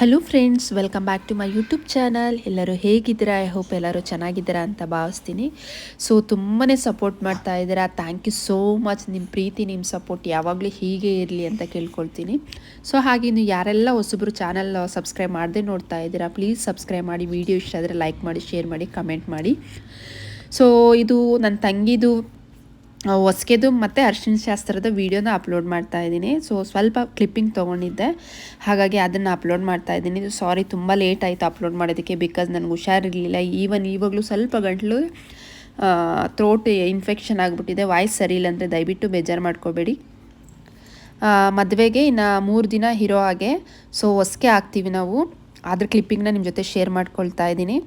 Hello friends welcome back to my YouTube channel ಎಲ್ಲರೂ ಹೇಗಿದ್ದೀರಾ? I hope ಎಲ್ಲರೂ ಚೆನ್ನಾಗಿದ್ದೀರಾ ಅಂತ ಭಾವಿಸ್ತೀನಿ. ಸೊ ತುಂಬಾ ಸಪೋರ್ಟ್ ಮಾಡ್ತಾ ಇದ್ದೀರಾ. ಥ್ಯಾಂಕ್ ಯು ಸೋ ಮಚ್ ನಿಮ್ಮ ಪ್ರೀತಿ ನಿಮ್ಮ ಸಪೋರ್ಟ್ ಯಾವಾಗಲೂ ಹೀಗೆ ಇರಲಿ ಅಂತ ಕೇಳ್ಕೊಳ್ತೀನಿ. ಸೊ ಹಾಗೆ ಇನ್ನು ಯಾರೆಲ್ಲ ಹೊಸಬ್ರು ಚಾನಲ್ ಸಬ್ಸ್ಕ್ರೈಬ್ ಮಾಡದೆ ನೋಡ್ತಾ ಇದ್ದೀರಾ ಪ್ಲೀಸ್ ಸಬ್ಸ್ಕ್ರೈಬ್ ಮಾಡಿ. ವಿಡಿಯೋ ಇಷ್ಟ ಆದರೆ ಲೈಕ್ ಮಾಡಿ ಶೇರ್ ಮಾಡಿ ಕಮೆಂಟ್ ಮಾಡಿ. ಸೊ ಇದು ನನ್ನ ತಂಗಿದು ಹೊಸ್ಕೆದು ಮತ್ತು ಅರ್ಶಿಣ ಶಾಸ್ತ್ರದ ವೀಡಿಯೋನ ಅಪ್ಲೋಡ್ ಮಾಡ್ತಾ ಇದ್ದೀನಿ. ಸೊ ಸ್ವಲ್ಪ ಕ್ಲಿಪ್ಪಿಂಗ್ ತೊಗೊಂಡಿದ್ದೆ. ಹಾಗಾಗಿ ಅದನ್ನು ಅಪ್ಲೋಡ್ ಮಾಡ್ತಾ ಇದ್ದೀನಿ. ಸಾರಿ ತುಂಬ ಲೇಟ್ ಆಯಿತು ಅಪ್ಲೋಡ್ ಮಾಡೋದಕ್ಕೆ ಬಿಕಾಸ್ ನನಗೆ ಹುಷಾರಿರಲಿಲ್ಲ. ಈವನ್ ಇವಾಗಲೂ ಸ್ವಲ್ಪ ಗಂಟಲು ಥ್ರೋಟ್ ಇನ್ಫೆಕ್ಷನ್ ಆಗಿಬಿಟ್ಟಿದೆ. ವಾಯ್ಸ್ ಸರಿ ಇಲ್ಲ ಅಂದರೆ ದಯವಿಟ್ಟು ಬೇಜಾರು ಮಾಡ್ಕೋಬೇಡಿ. ಮದುವೆಗೆ ಇನ್ನು ಮೂರು ದಿನ ಇರೋ ಹಾಗೆ. ಸೊ ಹೊಸ್ಕೆ ಹಾಕ್ತೀವಿ ನಾವು. ಅದ್ರ ಕ್ಲಿಪ್ಪಿಂಗ್ನ ನಿಮ್ಮ ಜೊತೆ ಶೇರ್ ಮಾಡ್ಕೊಳ್ತಾ ಇದ್ದೀನಿ.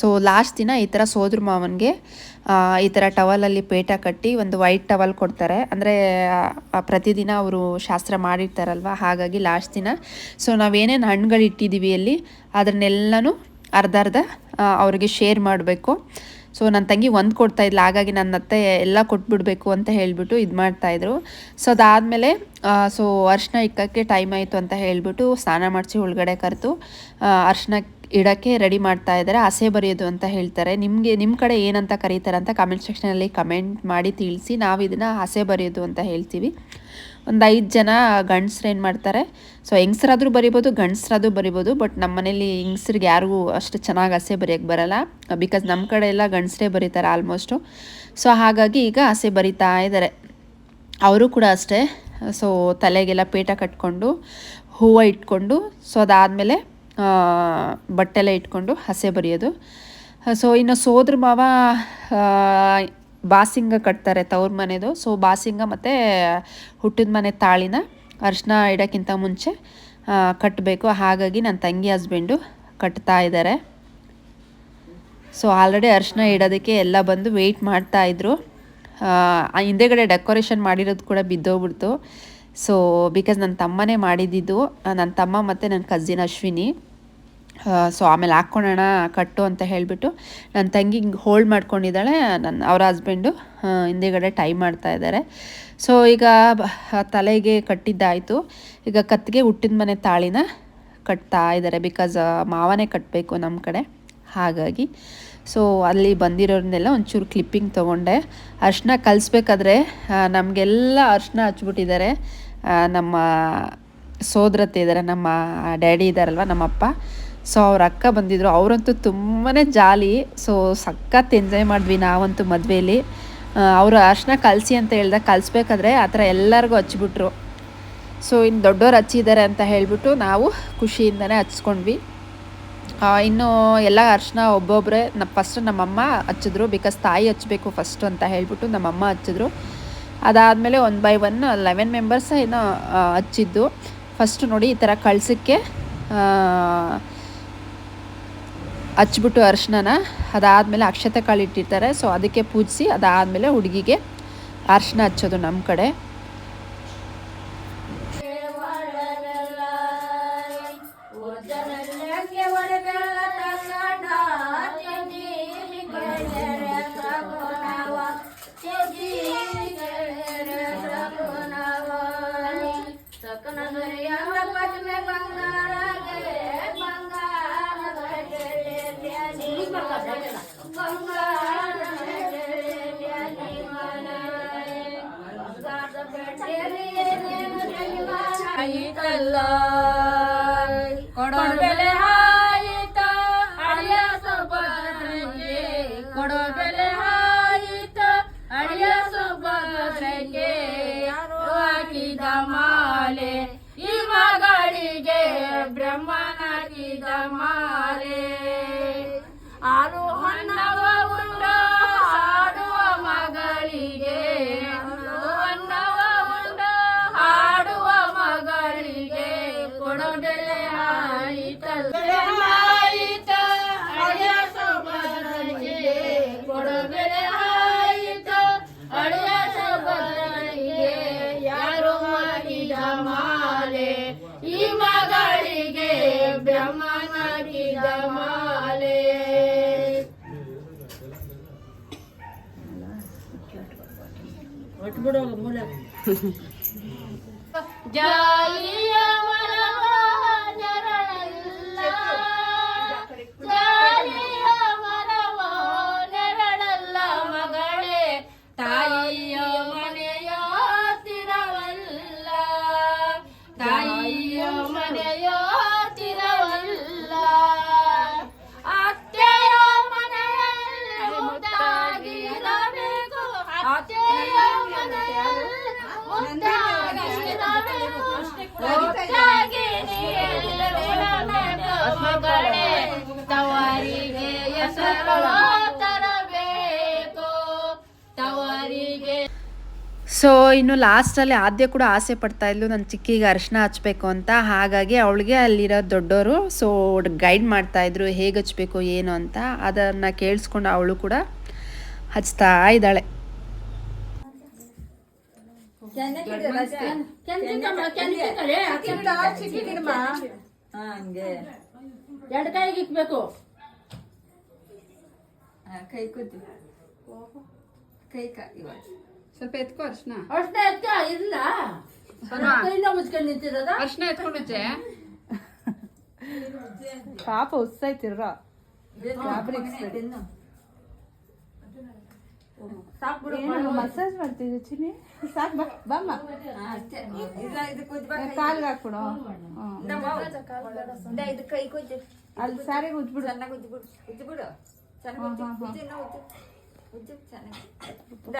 ಸೊ ಲಾಸ್ಟ್ ದಿನ ಈ ಥರ ಸೋದ್ರ ಮಾವನಿಗೆ ಈ ಥರ ಟವಲಲ್ಲಿ ಪೇಟ ಕಟ್ಟಿ ಒಂದು ವೈಟ್ ಟವಲ್ ಕೊಡ್ತಾರೆ. ಅಂದರೆ ಪ್ರತಿದಿನ ಅವರು ಶಾಸ್ತ್ರ ಮಾಡಿರ್ತಾರಲ್ವ? ಹಾಗಾಗಿ ಲಾಸ್ಟ್ ದಿನ. ಸೊ ನಾವೇನೇನು ಹಣ್ಣುಗಳು ಇಟ್ಟಿದ್ದೀವಿ ಅಲ್ಲಿ ಅದನ್ನೆಲ್ಲನೂ ಅರ್ಧ ಅರ್ಧ ಅವರಿಗೆ ಶೇರ್ ಮಾಡಬೇಕು. ಸೊ ನನ್ನ ತಂಗಿ ಒಂದು ಕೊಡ್ತಾ ಇದ್ಲು. ಹಾಗಾಗಿ ನನ್ನ ಅತ್ತೆ ಎಲ್ಲ ಕೊಟ್ಬಿಡಬೇಕು ಅಂತ ಹೇಳಿಬಿಟ್ಟು ಇದು ಮಾಡ್ತಾಯಿದ್ರು ಸೊ ಅದಾದಮೇಲೆ ಸೊ ಅರ್ಶಿನ ಇಕ್ಕಕ್ಕೆ ಟೈಮ್ ಆಯಿತು ಅಂತ ಹೇಳಿಬಿಟ್ಟು ಸ್ನಾನ ಮಾಡಿಸಿ ಒಳಗಡೆ ಕರೆದು ಅರ್ಶಿನ ಇಡೋಕ್ಕೆ ರೆಡಿ ಮಾಡ್ತಾ ಇದ್ದಾರೆ. ಹಸೆ ಬರೆಯೋದು ಅಂತ ಹೇಳ್ತಾರೆ. ನಿಮಗೆ ನಿಮ್ಮ ಕಡೆ ಏನಂತ ಕರೀತಾರೆ ಅಂತ ಕಮೆಂಟ್ ಸೆಕ್ಷನಲ್ಲಿ ಕಮೆಂಟ್ ಮಾಡಿ ತಿಳಿಸಿ. ನಾವು ಇದನ್ನು ಆಸೆ ಬರೆಯೋದು ಅಂತ ಹೇಳ್ತೀವಿ. ಒಂದು ಐದು ಜನ ಗಂಡಸ್ರು ಏನು ಮಾಡ್ತಾರೆ? ಸೊ ಹೆಂಗ್ಸ್ರಾದ್ರೂ ಬರಿಬೋದು, ಗಂಡಸ್ರಾದ್ರೂ ಬರಿಬೋದು ಬಟ್ ನಮ್ಮ ಮನೇಲಿ ಹೆಂಗಸ್ರಿಗೆ ಯಾರಿಗೂ ಅಷ್ಟು ಚೆನ್ನಾಗಿ ಹಸೆ ಬರೆಯೋಕ್ಕೆ ಬರಲ್ಲ. ಬಿಕಾಸ್ ನಮ್ಮ ಕಡೆ ಎಲ್ಲ ಗಂಡಸ್ರೇ ಬರೀತಾರೆ ಆಲ್ಮೋಸ್ಟು ಸೊ ಹಾಗಾಗಿ ಈಗ ಆಸೆ ಬರಿತಾ ಇದ್ದಾರೆ. ಅವರು ಕೂಡ ಅಷ್ಟೇ. ಸೊ ತಲೆಗೆಲ್ಲ ಪೇಟ ಕಟ್ಕೊಂಡು, ಹೂವು ಇಟ್ಕೊಂಡು ಸೊ ಅದಾದಮೇಲೆ ಬಟ್ಟೆಲ್ಲ ಇಟ್ಕೊಂಡು ಹಸೆ ಬರೆಯೋದು. ಸೊ ಇನ್ನು ಸೋದ್ರ ಮಾವ ಬಾಸಿಂಗ ಕಟ್ತಾರೆ ತವ್ರ ಮನೆದು. ಸೊ ಬಾಸಿಂಗ ಮತ್ತು ಹುಟ್ಟಿದ ಮನೆ ತಾಳಿನ ಅರ್ಶಿನ ಇಡೋಕ್ಕಿಂತ ಮುಂಚೆ ಕಟ್ಟಬೇಕು ಹಾಗಾಗಿ ನನ್ನ ತಂಗಿ ಹಸ್ಬೆಂಡು ಕಟ್ತಾ ಇದ್ದಾರೆ ಸೊ ಆಲ್ರೆಡಿ ಅರ್ಶಿನ ಇಡೋದಕ್ಕೆ ಎಲ್ಲ ಬಂದು ವೆಯ್ಟ್ ಮಾಡ್ತಾಯಿದ್ರು ಹಿಂದೆಗಡೆ ಡೆಕೋರೇಷನ್ ಮಾಡಿರೋದು ಕೂಡ ಬಿದ್ದೋಗ್ಬಿಡ್ತು. ಸೊ ಬಿಕಾಸ್ ನನ್ನ ತಮ್ಮನೇ ಮಾಡಿದ್ದಿದ್ದು ನನ್ನ ತಮ್ಮ ಮತ್ತು ನನ್ನ ಕಸಿನ್ ಅಶ್ವಿನಿ. ಸೊ ಆಮೇಲೆ ಹಾಕ್ಕೊಳ್ಳೋಣ ಕಟ್ಟು ಅಂತ ಹೇಳಿಬಿಟ್ಟು ನನ್ನ ತಂಗಿ ಹೋಲ್ಡ್ ಮಾಡ್ಕೊಂಡಿದ್ದಾಳೆ ನನ್ನ ಅವರ ಹಸ್ಬೆಂಡು ಹಿಂದೆಗಡೆ ಟೈ ಮಾಡ್ತಾ ಇದ್ದಾರೆ ಸೊ ಈಗ ತಲೆಗೆ ಕಟ್ಟಿದ್ದಾಯಿತು. ಈಗ ಕತ್ತಿಗೆ ಹುಟ್ಟಿದ ಮನೆ ತಾಳಿನ ಕಟ್ತಾ ಇದ್ದಾರೆ ಬಿಕಾಸ್ ಮಾವನೇ ಕಟ್ಟಬೇಕು ನಮ್ಮ ಕಡೆ. ಹಾಗಾಗಿ ಸೊ ಅಲ್ಲಿ ಬಂದಿರೋರನ್ನೆಲ್ಲ ಒಂಚೂರು ಕ್ಲಿಪ್ಪಿಂಗ್ ತೊಗೊಂಡೆ. ಅರ್ಶಿನ ಕಲಿಸ್ಬೇಕಾದ್ರೆ ನಮಗೆಲ್ಲ ಅರ್ಶಿನ ಹಚ್ಬಿಟ್ಟಿದ್ದಾರೆ ನಮ್ಮ ಸೋದರತ್ತೆ ಇದ್ದಾರೆ ನಮ್ಮ ಡ್ಯಾಡಿ ಇದ್ದಾರಲ್ವ ನಮ್ಮಪ್ಪ. ಸೊ ಅವ್ರ ಅಕ್ಕ ಬಂದಿದ್ರು. ಅವರಂತೂ ತುಂಬಾ ಜಾಲಿ. ಸೊ ಸಖತ್ ಎಂಜಾಯ್ ಮಾಡಿದ್ವಿ ನಾವಂತೂ ಮದುವೆಯಲ್ಲಿ ಅವರು ಅರ್ಶಿನ ಕಲಸಿ ಅಂತ ಹೇಳ್ದೆ, ಕಲಿಸ್ಬೇಕಾದ್ರೆ ಆ ಥರ ಎಲ್ಲರಿಗೂ ಹಚ್ಚಿಬಿಟ್ರು ಸೊ ಇನ್ನು ದೊಡ್ಡವ್ರು ಹಚ್ಚಿದ್ದಾರೆ ಅಂತ ಹೇಳಿಬಿಟ್ಟು ನಾವು ಖುಷಿಯಿಂದನೇ ಹಚ್ಕೊಂಡ್ವಿ. ಇನ್ನು ಎಲ್ಲ ಅರ್ಶಿನ ಒಬ್ಬೊಬ್ಬರೇ ನ ಫಸ್ಟ್ ನಮ್ಮಮ್ಮ ಹಚ್ಚಿದ್ರು ಬಿಕಾಸ್ ತಾಯಿ ಹಚ್ಚಬೇಕು ಫಸ್ಟು ಅಂತ ಹೇಳಿಬಿಟ್ಟು ನಮ್ಮಮ್ಮ ಹಚ್ಚಿದ್ರು. ಅದಾದಮೇಲೆ one by one eleven members ಏನೋ ಹಚ್ಚಿದ್ದು. ಫಸ್ಟು ನೋಡಿ ಈ ಥರ ಕಳ್ಸೋಕ್ಕೆ ಹಚ್ಬಿಟ್ಟು ಅರ್ಶಿನ ಅದಾದಮೇಲೆ ಅಕ್ಷತೆ ಕಾಳು ಇಟ್ಟಿರ್ತಾರೆ. ಸೊ ಅದಕ್ಕೆ ಪೂಜಿಸಿ, ಅದಾದಮೇಲೆ ಹುಡುಗಿಗೆ ಅರ್ಶಿಣ ಹಚ್ಚೋದು ನಮ್ಮ ಕಡೆ. ಆಯಿತಲ್ಲ ಕೊಡೋ ಅಳಿಯ ಹಾಕಿದ ಮಾಲೆ ಈ ಮಗಳಿಗೆ ಬ್ರಹ್ಮನಾಗಿದ ಮಾಲೆ ಬ್ರಹ್ಮನಾಗಿದ ಮಾಲೆ ಜಾಲಿಯ ಮರವ ಸೊ ಇನ್ನು ಲಾಸ್ಟಲ್ಲಿ ಆದ್ಯ ಕೂಡ ಆಸೆ ಪಡ್ತಾ ಇದ್ಲು ನನ್ನ ಚಿಕ್ಕಿಗೆ ಅರ್ಶನ ಹಚ್ಬೇಕು ಅಂತ. ಹಾಗಾಗಿ ಅವಳಿಗೆ ಅಲ್ಲಿರೋ ದೊಡ್ಡವರು ಸೊ ಗೈಡ್ ಮಾಡ್ತಾ ಇದ್ರು, ಹೇಗೆ ಹಚ್ಚಬೇಕು ಏನು ಅಂತ, ಅದನ್ನು ಕೇಳಿಸ್ಕೊಂಡು ಅವಳು ಕೂಡ ಹಚ್ತಾ ಇದ್ದಾಳೆ. ಹಂಗೆ. ಎರಡು ಕೈಗೆ ಇಕ್ಬೇಕು. ಆ, ಕೈ ಕೂತಿ. ಕೈ ಕಾ ಇವಾಗ. ಸ್ವಲ್ಪ ಎತ್ಕೋ ಅರ್ಶನ? ಅರ್ಶನ ಎತ್ಕ? ಇಲ್ಲ. ಕೈಯಿಂದ ಮುಚ್ಕೊಂಡು ನಿಂತಿರೋದ? ಅರ್ಶನ ಎತ್ಕೊಂಡುಚ್ಚೆ ಪಾಪ ಸಾಕು ಬಿಡು ಮಸಾಜ್ ಮಾಡ್ತಿದ್ದೆ ಚಿನ್ನಿ ಸಾಕ್ ಬಾ ಬಾಮ್ಮ ಕಾಲ್ಗೆ ಹಾಕ್ಬಿಡು ಇದು ಕೈ ಕುಜ್ಜು ಅಲ್ಲಿ ಸಾರಿಗೆ ಉಜ್ಬಿಡು ಚೆನ್ನಾಗಿ ಉಜ್ಜು ಬಿಡು ಉಜ್ಜು ಬಿಡು ಚೆನ್ನಾಗಿ ಉಜ್ಜು ಉಜ್ಜು ಉಜ್ಜು ಉಜ್ಜು ಚೆನ್ನಾಗಿ